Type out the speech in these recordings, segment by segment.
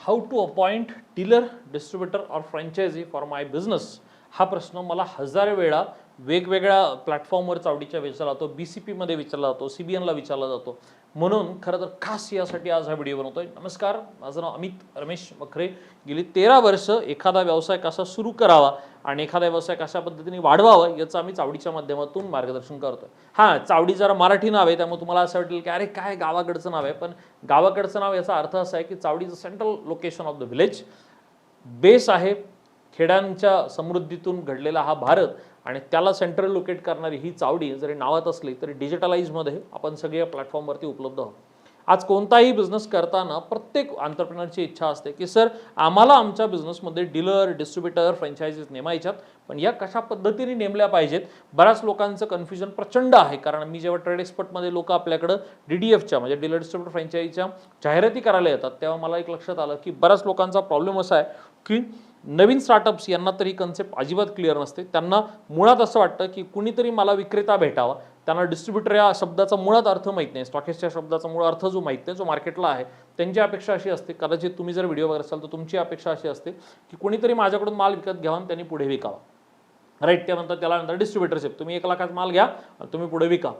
How to appoint dealer distributor or franchise for my business हा प्रश्न मला हजार वेळा वेगवेगळ्या प्लॅटफॉर्मवर चावडीच्या विचारला जातो बी सी पीमध्ये विचारला जातो सी बी एनला विचारला जातो. म्हणून खरं तर खास यासाठी आज हा व्हिडिओ बनवतोय. नमस्कार माझं नाव अमित रमेश मखरे गेली तेरा वर्ष एखादा व्यवसाय कसा सुरू करावा आणि एखादा व्यवसाय कशा पद्धतीने वाढवावा याचं आम्ही चावडीच्या माध्यमातून मार्गदर्शन करतो हां चावडी जरा मराठी नाव आहे त्यामुळे तुम्हाला असं वाटेल की अरे काय गावाकडचं नाव आहे पण गावाकडचं नाव याचा अर्थ असा आहे की चावडीचं central location of the village base आहे खेड्यांच्या समृद्धीतून घडलेला हा भारत. आणि त्याला सेंट्रल लोकेट करणारी ही चावडी जरी नावात असली तरी डिजिटलाइजमध्ये आपण सगळ्या प्लॅटफॉर्मवरती उपलब्ध आहोत. आज कोणताही बिझनेस करताना प्रत्येक आंतरप्रिनरची इच्छा असते की सर आम्हाला आमच्या बिझनेसमध्ये डीलर डिस्ट्रीब्युटर फ्रँचायझीज नेमायच्यात पण या कशा पद्धतीने नेमल्या पाहिजेत? बऱ्याच लोकांचं कन्फ्युजन प्रचंड आहे कारण मी जेव्हा ट्रेड एक्सपर्टमध्ये लोक आपल्याकडं डी डी एफच्या म्हणजे डीलर डिस्ट्रीब्युटर फ्रँचायझीच्या जाहिराती करायला येतात तेव्हा मला एक लक्षात आलं की बऱ्याच लोकांचा प्रॉब्लेम असा आहे की नवीन स्टार्टअप्स यांना तरी कन्सेप्ट अजिबात क्लिअर नसते. त्यांना मुळात असं वाटतं की कुणीतरी मला विक्रेता भेटावा. त्यांना डिस्ट्रीब्युटर या शब्दाचा मुळात अर्थ माहीत नाही. स्टॉकेसच्या शब्दाचा मूळ अर्थ जो माहीत नाही जो मार्केटला आहे त्यांची अपेक्षा अशी असते. कदाचित तुम्ही जर व्हिडिओ बघत असाल तर तुमची अपेक्षा अशी असते की कुणीतरी माझ्याकडून माल विकत घ्यावा आणि त्यांनी पुढे विकावा. राईट त्यानंतर त्याला नंतर डिस्ट्रीब्युटरशिप तुम्ही एक लाखात माल घ्या आणि तुम्ही पुढे विका.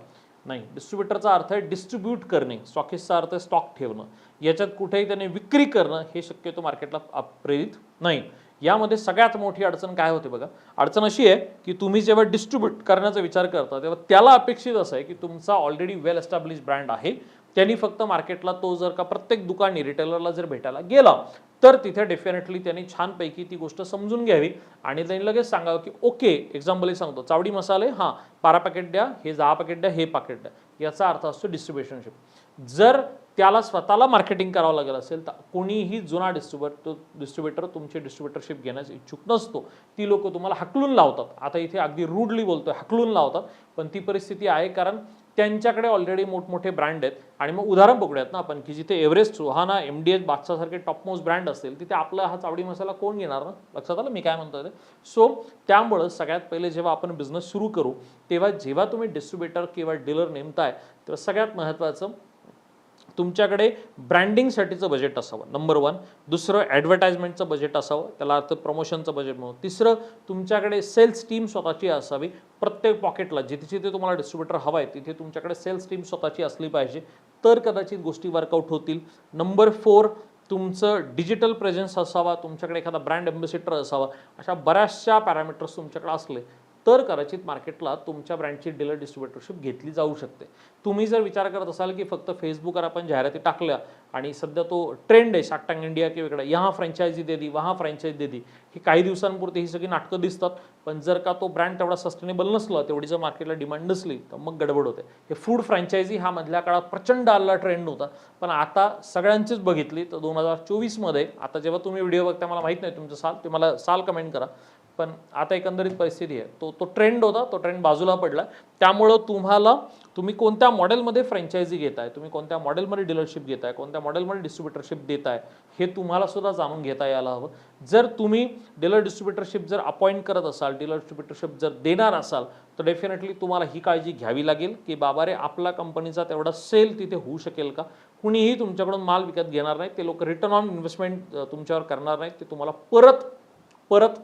नाही. डिस्ट्रीब्युटरचा अर्थ आहे डिस्ट्रीब्यूट करणे. स्टॉकेसचा अर्थ आहे स्टॉक ठेवणं. याच्यात कुठेही त्याने विक्री करणं हे शक्यतो मार्केटला प्रेरित नाही. यामध्ये सगळ्यात मोठी अडचण काय होते बघा? अडचण अशी आहे की तुम्ही जेव्हा डिस्ट्रीब्यूट करण्याचा विचार करता तेव्हा त्याला अपेक्षित असं आहे की तुमचा ऑलरेडी वेल एस्टॅब्लिश ब्रँड आहे. त्यांनी फक्त मार्केटला तो जर का प्रत्येक दुकानी रिटेलरला जर भेटायला गेला तर तिथे डेफिनेटली त्यांनी छानपैकी ती गोष्ट समजून घ्यावी आणि त्यांनी लगेच सांगावं की ओके एक्झाम्पल सांगतो. चावडी मसाले हां बारा पॅकेट द्या हे दहा पॅकेट द्या हे पॅकेट द्या. याचा अर्थ असतो डिस्ट्रीब्युशनशिप जर त्याला स्वतःला मार्केटिंग करावं लागेल असेल तर कोणीही जुना डिस्ट्रीब्युटर डिस्ट्रीब्युटर तुमची डिस्ट्रीब्युटरशिप घेण्यास इच्छुक नसतो. ती लोक तुम्हाला हकलून लावतात. आता इथे अगदी रूडली बोलतोय हकलून लावतात. पण ती परिस्थिती आहे कारण त्यांच्याकडे ऑलरेडी मोठमोठे ब्रँड आहेत. आणि मग उदाहरण बघूयात ना आपण की जिथे Everest Suhana M D H बादशासारखे topmost brand असतील तिथे आपला हा चावडी मसाला कोण घेणार ना? लक्षात आलं? मी काय म्हणतो ते? सो त्यामुळं सगळ्यात पहिले जेव्हा आपण बिझनेस सुरू करू तेव्हा जेव्हा तुम्ही डिस्ट्रीब्युटर किंवा डीलर नेमताय तेव्हा सगळ्यात महत्त्वाचं तुमच्याकडे ब्रँडिंगसाठीचं बजेट असावं नंबर वन दुसरं ॲडव्हर्टाइजमेंटचं बजेट असावं त्याला अर्थ प्रमोशनचं बजेट म्हणून. तिसरं तुमच्याकडे सेल्स टीम स्वतःची असावी. प्रत्येक पॉकेटला जिथे जिथे तुम्हाला डिस्ट्रीब्युटर हवा आहे तिथे तुमच्याकडे सेल्स टीम स्वतःची असली पाहिजे. तर कदाचित गोष्टी वर्कआउट होतील. नंबर फोर तुमचं डिजिटल प्रेझेन्स असावा तुमच्याकडे एखादा ब्रँड एम्बेसिडर असावा. अशा बऱ्याचशा पॅरामीटर्स तुमच्याकडे असले तर कदाचित मार्केटला तुमच्या ब्रँडची डीलर डिस्ट्रीब्युटरशिप घेतली जाऊ शकते. तुम्ही जर विचार करत असाल की फक्त फेसबुकवर आपण जाहिराती टाकल्या आणि सध्या तो ट्रेंड आहे शार्क टँग इंडिया किंवा इकडे यहाँ फ्रँचायझी दे दी वहा फ्रँचायझी दे दी ही काही दिवसांपुरती ही सगळी नाटकं दिसतात पण जर का तो ब्रँड तेवढा सस्टेनेबल नसला तेवढी जर मार्केटला डिमांड नसली तर मग गडबड होते. हे फूड फ्रँचायझी हा मधल्या काळात प्रचंड आलेला ट्रेंड होता. पण आता सगळ्यांचीच बघितली तर दोन हजार चोवीसमध्ये आता जेव्हा तुम्ही व्हिडिओ बघता मला माहीत नाही तुमचं साल तुम्हाला मला साल कमेंट करा. पण आता एकंदरीत परिस्थिती आहे. तो तो ट्रेंड होता तो ट्रेंड बाजूला पडला. त्यामुळं तुम्हाला तुम्ही कोणत्या मॉडेलमध्ये फ्रँचायझी घेताय तुम्ही कोणत्या मॉडेलमध्ये डीलरशिप घेताय कोणत्या मॉडेलमध्ये डिस्ट्रीब्युटरशिप देताय हे तुम्हाला सुद्धा जाणून घेता यायला हवं. जर तुम्ही डीलर डिस्ट्रीब्युटरशिप जर अपॉइंट करत असाल डीलर डिस्ट्रीब्युटरशिप जर देणार असाल तर डेफिनेटली तुम्हाला ही काळजी घ्यावी लागेल की बाबा रे आपला कंपनीचा तेवढा सेल तिथे होऊ शकेल का? कुणीही तुमच्याकडून माल विकत घेणार नाही. ते लोक रिटर्न ऑन इन्व्हेस्टमेंट तुमच्यावर करणार नाहीत. ते तुम्हाला परत परत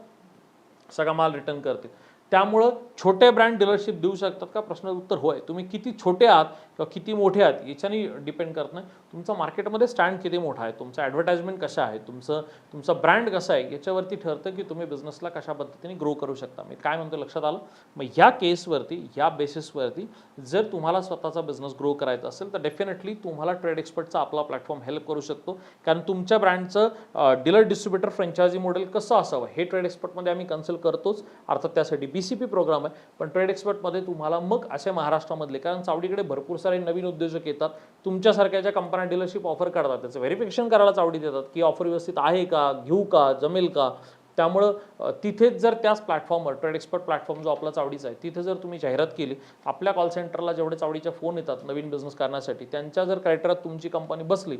सगळा माल रिटर्न करते त्यामुळं छोटे ब्रँड डीलरशिप देऊ शकतात का? प्रश्न उत्तर होय. तुम्ही किती छोटे आहात किंवा किती मोठे आहात याच्याने डिपेंड करत नाही. तुमचा मार्केटमध्ये स्टँड किती मोठा आहे? तुमचं ॲडव्हर्टाइजमेंट कसं आहे? तुमचं तुमचा ब्रँड कसा आहे? याच्यावरती ठरतं की तुम्ही बिझनेसला कशा पद्धतीने ग्रो करू शकता. मी काय म्हणतो लक्षात आलं? मग ह्या केसवरती या बेसिसवरती जर तुम्हाला स्वतःचा बिझनेस ग्रो करायचा असेल तर डेफिनेटली तुम्हाला ट्रेड एक्सपर्टचा आपला प्लॅटफॉर्म हेल्प करू शकतो. कारण तुमच्या ब्रँडचं डीलर डिस्ट्रीब्युटर फ्रँचायझी मॉडेल कसं असावं? हे ट्रेड एक्सपर्टमध्ये आम्ही कन्सल्ट करतोच. अर्थात त्यासाठी पी सी पी प्रोग्राम आहे पण ट्रेड एक्सपर्टमध्ये तुम्हाला मग असे महाराष्ट्रामधले कारण चावडीकडे भरपूर सारे नवीन उद्योजक येतात तुमच्यासारख्या ज्या कंपन्या डीलरशिप ऑफर करतात त्याचं व्हेरिफिकेशन करायला चावडी देतात की ऑफर व्यवस्थित आहे का घेऊ का जमेल का? त्यामुळं तिथेच जर त्याच प्लॅटफॉर्मवर ट्रेड एक्सपर्ट प्लॅटफॉर्म जो आपला चावडीचा आहे तिथे जर तुम्ही जाहिरात केली आपल्या कॉल सेंटरला जेवढे चावडीच्या फोन येतात नवीन बिझनेस करण्यासाठी त्यांच्या जर क्रायटेरियात तुमची कंपनी बसली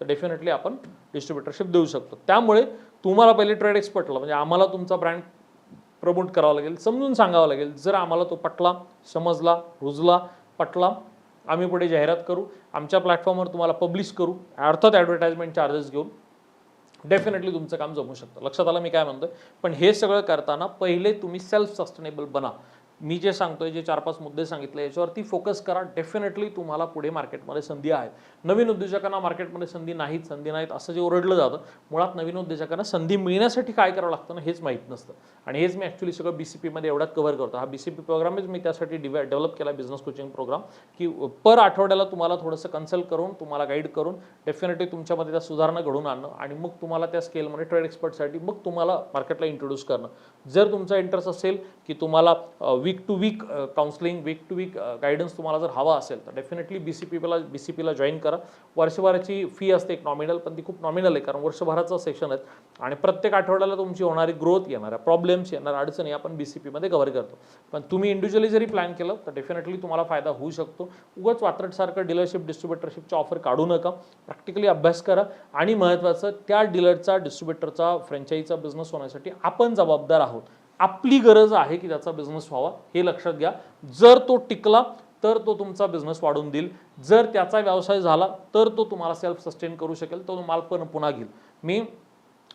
तर डेफिनेटली आपण डिस्ट्रीब्युटरशिप देऊ शकतो. त्यामुळे तुम्हाला पहिले ट्रेड एक्सपर्टला म्हणजे आम्हाला तुमचा ब्रँड प्रमोट करावं लागेल. समजून सांगावं लागेल. जर आम्हाला तो पटला समजला रुजला पटला आम्ही पुढे जाहिरात करू आमच्या प्लॅटफॉर्मवर तुम्हाला पब्लिश करू अर्थात ॲडव्हर्टाइजमेंट चार्जेस घेऊन डेफिनेटली तुमचं काम जमू शकतं. लक्षात आलं मी काय म्हणतोय? पण हे सगळं करताना पहिले तुम्ही सेल्फ सस्टेनेबल बना. मी जे सांगतोय जे चार पाच मुद्दे सांगितले याच्यावरती फोकस करा. डेफिनेटली तुम्हाला पुढे मार्केटमध्ये संधी आहेत. नवीन उद्योजकांना मार्केटमध्ये संधी नाहीत संधी नाहीत असं जे ओरडलं जातं मुळात नवीन उद्योजकांना संधी मिळण्यासाठी काय करावं लागतं ना हेच माहीत नसतं. आणि हेच मी ॲक्च्युली सगळं बी सी पीमध्ये एवढ्यात कव्हर करतो. हा बी सी पी प्रोग्रामच मी त्यासाठी डिवे डेव्हलप केला बिझनेस कोचिंग प्रोग्राम की पर आठवड्याला तुम्हाला थोडंसं कन्सल्ट करून तुम्हाला गाईड करून डेफिनेटली तुमच्यामध्ये त्या सुधारणा घडून आणणं आणि मग तुम्हाला त्या स्केलमध्ये ट्रेड एक्सपर्टसाठी मग तुम्हाला मार्केटला इंट्रोड्यूस करणं. जर तुमचा इंटरेस्ट असेल की तुम्हाला week to week counselling week to week guidance तुम्हाला जर हवा असेल तर डेफिनेटली बी सी पीला बी सी पीला जॉईन करा. वर्षभराची फी असते एक नॉमिनल पण ती खूप नॉमिनल आहे कारण वर्षभराचं सेशन आहेत. आणि प्रत्येक आठवड्याला तुमची होणारी ग्रोथ येणाऱ्या प्रॉब्लेम्स येणाऱ्या अडचणी आपण बी सी पीमध्ये कव्हर करतो. पण तुम्ही इंडिव्हिज्युअली जरी प्लॅन केलं तर डेफिनेटली तुम्हाला फायदा होऊ शकतो. उगाच वात्रटसारखं डीलरशिप डिस्ट्रीब्युटरशिपचा ऑफर काढू नका. प्रॅक्टिकली अभ्यास करा. आणि महत्त्वाचं त्या डीलरचा डिस्ट्रीब्युटरचा फ्रँचाईजचा बिझनेस होण्यासाठी आपण जबाबदार आहोत. आपली गरज आहे की त्याचा बिझनेस व्हावा हे लक्षात घ्या. जर तो टिकला तर तो तुमचा बिझनेस वाढून देईल. जर त्याचा व्यवसाय झाला तर तो तुम्हाला सेल्फ सस्टेन करू शकेल तो तुम्हाला पण पुन्हा घेईल. मी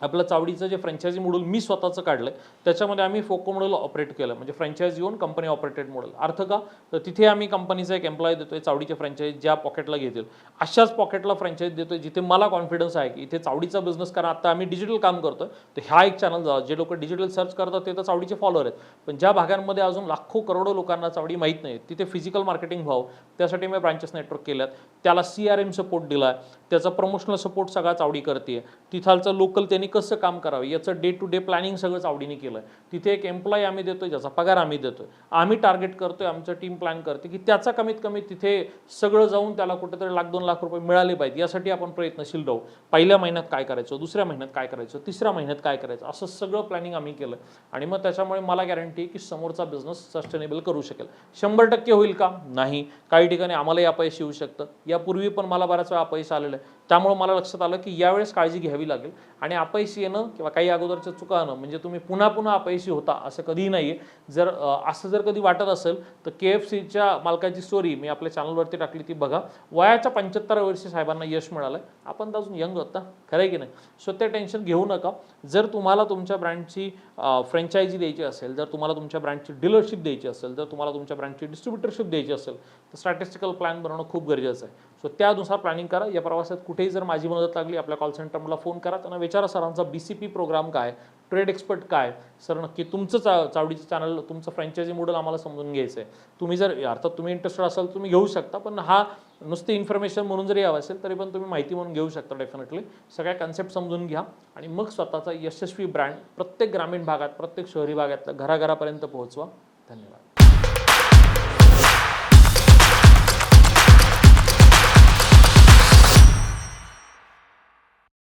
आपलं चावडीचं जे फ्रँचायझी मॉडेल मी स्वतःचं काढलं त्याच्यामध्ये आम्ही फोको मॉडेल ऑपरेट केलं. म्हणजे franchise own company operated model अर्थ का? तर तिथे आम्ही कंपनीचा एक एम्प्लॉय देतो आहे चावडीचे फ्रँचायझी ज्या पॉकेटला घेतील. अशाच पॉकेटला फ्रँचाइज देतो आहे जिथे मला कॉन्फिडन्स आहे की इथे चावडीचा बिझनेस कारण आता आम्ही डिजिटल काम करतोय तर ह्या एक चॅनल झाला जे लोक डिजिटल सर्च करतात ते तर चावडीचे फॉलोअर आहेत. पण ज्या भागांमध्ये अजून लाखो करोडो लोकांना चावडी माहीत नाही तिथे फिजिकल मार्केटिंग व्हावं. त्यासाठी मी ब्रांचेस नेटवर्क केल्यात. त्याला सी आर एम सपोर्ट दिला त्याचा प्रमोशनल सपोर्ट सगळा चावडी करते तिथालचं लोकल त्यांनी कसं काम करावं? याचं डे टू डे प्लॅनिंग सगळंच आवडीने केलं. तिथे एक एम्प्लॉय आम्ही देतोय ज्याचा पगार आम्ही देतोय. आम्ही टार्गेट करतोय आमचं टीम प्लॅन करते की त्याचा कमीत कमी तिथे सगळं जाऊन त्याला कुठेतरी लाख दोन लाख रुपये मिळाले पाहिजे यासाठी आपण प्रयत्नशील राहू. पहिल्या महिन्यात काय करायचं? दुसऱ्या महिन्यात काय करायचं? तिसऱ्या महिन्यात काय करायचं? असं सगळं प्लॅनिंग आम्ही केलं. आणि मग त्याच्यामुळे मला गॅरंटी आहे की समोरचा बिझनेस सस्टेनेबल करू शकेल. शंभर टक्के होईल का? नाही. काही ठिकाणी आम्हालाही अपयश येऊ शकतं. यापूर्वी पण मला बऱ्याच वेळा अपयश आलेलं आहे. त्यामुळं मला लक्षात आलं की यावेळेस काळजी घ्यावी लागेल. आणि अपयशी येणं किंवा काही अगोदरच्या चुका आणं म्हणजे तुम्ही पुन्हा पुन्हा अपयशी होता असं कधीही नाही आहे जर असं जर कधी वाटत असेल तर के एफ सीच्या मालकाची स्टोरी मी आपल्या चॅनलवरती टाकली ती बघा. वयाच्या पंच्याहत्तर वर्षी साहेबांना यश मिळालं आहे आपण तर अजून यंग होता खरं आहे की नाही? सो ते टेन्शन घेऊ नका. जर तुम्हाला तुमच्या ब्रँडची फ्रँचायझी द्यायची असेल जर तुम्हाला तुमच्या ब्रँडची डीलरशिप द्यायची असेल जर तुम्हाला तुमच्या ब्रँडची डिस्ट्रीब्युटरशिप द्यायची असेल तर स्ट्रॅटेजिकल प्लॅन बनवणं खूप गरजेचं आहे. सो त्यानुसार प्लॅनिंग करा. या प्रवासात कुठेही जर माझी मदत लागली आपल्या कॉल सेंटरला फोन करा. त्यांना विचारा सरांचा बी सी पी प्रोग्राम काय? ट्रेड एक्सपर्ट काय? सर नक्की तुमचं चा चावडीचं चॅनल तुमचं फ्रँचायझी मॉडेल आम्हाला समजून घ्यायचं आहे तुम्ही जर अर्थात तुम्ही इंटरेस्टेड असाल तुम्ही घेऊ शकता. पण हा नुसती इन्फॉर्मेशन म्हणून जरी हवं असेल तरी पण तुम्ही माहिती म्हणून घेऊ शकता डेफिनेटली सगळ्या कन्सेप्ट समजून घ्या. आणि मग स्वतःचा यशस्वी ब्रँड प्रत्येक ग्रामीण भागात प्रत्येक शहरी भागातल्या घराघरापर्यंत पोहोचवा. धन्यवाद.